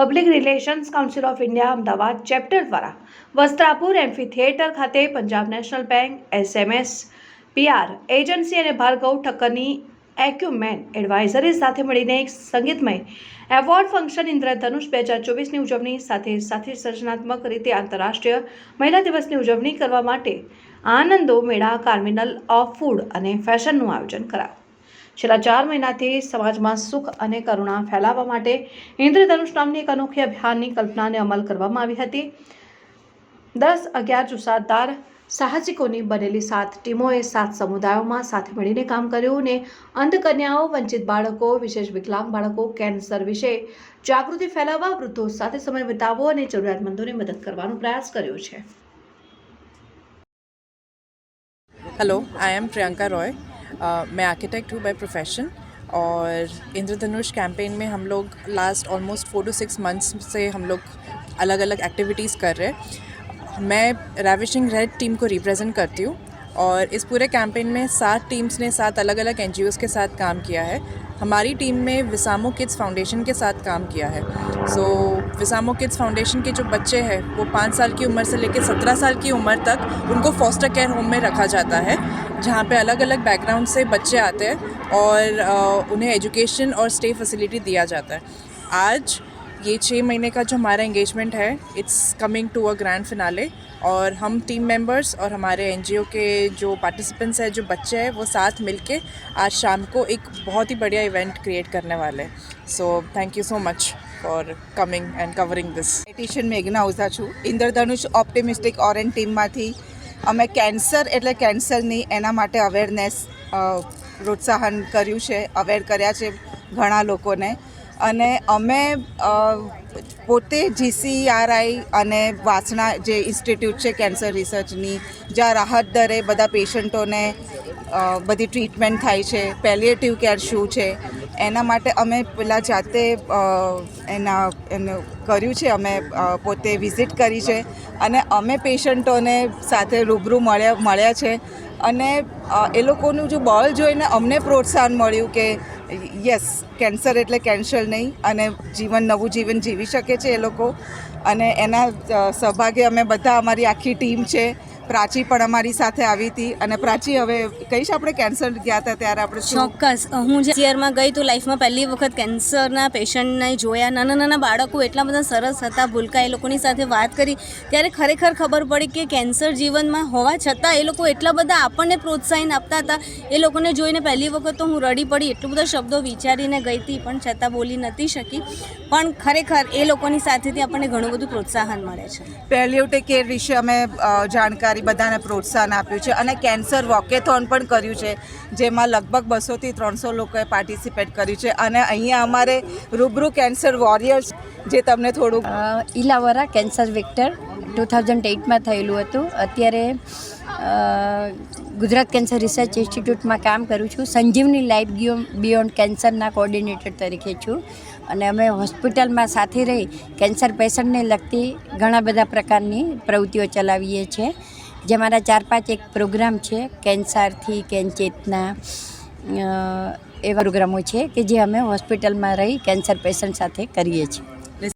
Public Relations Council of India Ahmedabad chapter દ્વારા Vastrapur amphitheatre ખાતે Punjab National Bank SMS PR agency અને Bhargav ઠક્કરની એક્યુમેન advisory સાથે મળીને એક સંગીતમય એવોર્ડ ફંક્શન ઇન્દ્રધનુષ બે હજાર ચોવીસની ઉજવણી સાથે સાથે સર્જનાત્મક રીતે આંતરરાષ્ટ્રીય મહિલા દિવસની ઉજવણી કરવા માટે આનંદો મેળા કાર્મિનલ ઓફ ફૂડ અને ફેશનનું આયોજન કરાયું. છેલ્લા ચાર મહિનાથી સમાજમાં સુખ અને કરુણા ફેલાવવા માટે ઇન્દ્રધનુષ નામની એક અનોખી અભિયાનની કલ્પનાને અમલ કરવામાં આવી હતી. દસ અગિયાર જુસાદાર સાહસિકોની બનેલી સાત ટીમોએ સાત સમુદાયોમાં સાથે મળીને કામ કર્યું અને અંધકન્યાઓ, વંચિત બાળકો, વિશેષ વિકલાંગ બાળકો, કેન્સર વિશે જાગૃતિ ફેલાવવા, વૃદ્ધો સાથે સમય વિતાવવો અને જરૂરિયાતમંદોને મદદ કરવાનો પ્રયાસ કર્યો છે. Hello I am Priyanka Roy मैं आर्किटेक्ट हूँ बाय प्रोफेशन और इंद्रधनुष कैंपेन में हम लोग last almost four to six months से हम लोग अलग अलग एक्टिविटीज़ कर रहे हैं। मैं रेविशिंग रेड टीम को रिप्रेजेंट करती हूँ और इस पूरे कैंपेन में सात टीम्स ने सात अलग अलग एन के साथ काम किया है। हमारी टीम में विसामो किड्स फाउंडेशन के साथ काम किया है। So so, Visamo Kids Foundation के जो बच्चे हैं वो पाँच साल की उम्र से लेकर सत्रह साल की उम्र तक उनको फॉस्टर केयर होम में रखा जाता है। जहाँ पे अलग अलग बैकग्राउंड से बच्चे आते हैं और अ, उन्हें एजुकेशन और स्टे फैसिलिटी दिया जाता है आज ये छः महीने का जो हमारा एंगेजमेंट है it's coming to a grand finale और हम टीम मेंबर्स और हमारे एन के जो पार्टिसिपेंट्स हैं जो बच्चे हैं वो साथ मिलके आज शाम को एक बहुत ही बढ़िया इवेंट क्रिएट करने वाले हैं so thank you so much for coming and covering this dietitian મેઘના Oza છું ઇન્દ્રધનુષ ઓપ્ટિમિસ્ટિક ઓરેન્જ ટીમમાંથી અમે કેન્સર એટલે કેન્સરની એના માટે અવેરનેસ પ્રોત્સાહન કર્યું છે અવેર કર્યા છે ઘણા લોકોને. અને અમે પોતે જીસીઆરઆઈ અને વાસણા જે ઇન્સ્ટિટ્યૂટ છે કેન્સર રિસર્ચની, જ્યાં રાહત દરે બધા પેશન્ટોને બધી ટ્રીટમેન્ટ થાય છે પેલિએટિવ કેર શું છે એના માટે અમે પેલા જાતે એના એનું કર્યું છે, અમે પોતે વિઝિટ કરી છે. અને અમે પેશન્ટોને સાથે રૂબરૂ મળ્યા મળ્યા છે. અને એ લોકોનું જો બળ જોઈને અમને પ્રોત્સાહન મળ્યું કે, યસ કેન્સર એટલે કેન્સર નહીં, અને જીવન, નવું જીવન જીવી શકે છે એ લોકો. અને એના સહભાગે અમે બધા અમારી આખી ટીમ છે. પ્રાચી પણ અમારી સાથે આવી હતી. અને પ્રાચી હવે કહીશ આપણે કેન્સર ગયા હતા ત્યારે આપણે ચોક્કસ. હું જે યરમાં ગઈ તો લાઈફમાં પહેલી વખત કેન્સરના પેશન્ટને જોયા. નાના નાના બાળકો એટલા બધા સરસ હતા. ભૂલકા એ લોકોની સાથે વાત કરી. ત્યારે ખરેખર ખબર પડી કે કેન્સર જીવનમાં હોવા છતાં એ લોકો એટલા બધા આપણને પ્રોત્સાહન આપતા હતા. એ લોકોને જોઈને પહેલી વખત તો હું રડી પડી, એટલું બધા શબ્દો વિચારીને ગઈ હતી પણ છતાં બોલી નથી શકી. પણ ખરેખર એ લોકોની સાથેથી આપણને ઘણું બધું પ્રોત્સાહન મળે છે. પેલિયોટિક કેર વિશે અમે જાણકારી બધાને પ્રોત્સાહન આપ્યું છે અને કેન્સર વોકેથોન પણ કર્યું છે જેમાં લગભગ બસોથી ત્રણસો લોકોએ પાર્ટિસિપેટ કર્યું છે અને અહીંયા અમારે રૂબરૂ કેન્સર વોરિયર્સ જે તમને થોડું ઇલાવરા કેન્સર વિક્ટર ટુ થાઉઝન્ડ એઇટમાં થયેલું હતું. અત્યારે ગુજરાત કેન્સર રિસર્ચ ઇન્સ્ટિટ્યૂટમાં કામ કરું છું. સંજીવની લાઈફ બિયોન્ડ કેન્સરના કોઓર્ડિનેટર તરીકે છું. અને અમે હોસ્પિટલમાં સાથે રહી કેન્સર પેશન્ટને લગતી ઘણા બધા પ્રકારની પ્રવૃત્તિઓ ચલાવીએ છીએ. જે મારા ચાર પાંચ એક પ્રોગ્રામ છે, કેન્સરથી, કેન્ચેતના એવા પ્રોગ્રામો છે કે જે અમે હોસ્પિટલમાં રહી કેન્સર પેશન્ટ સાથે કરીએ છીએ.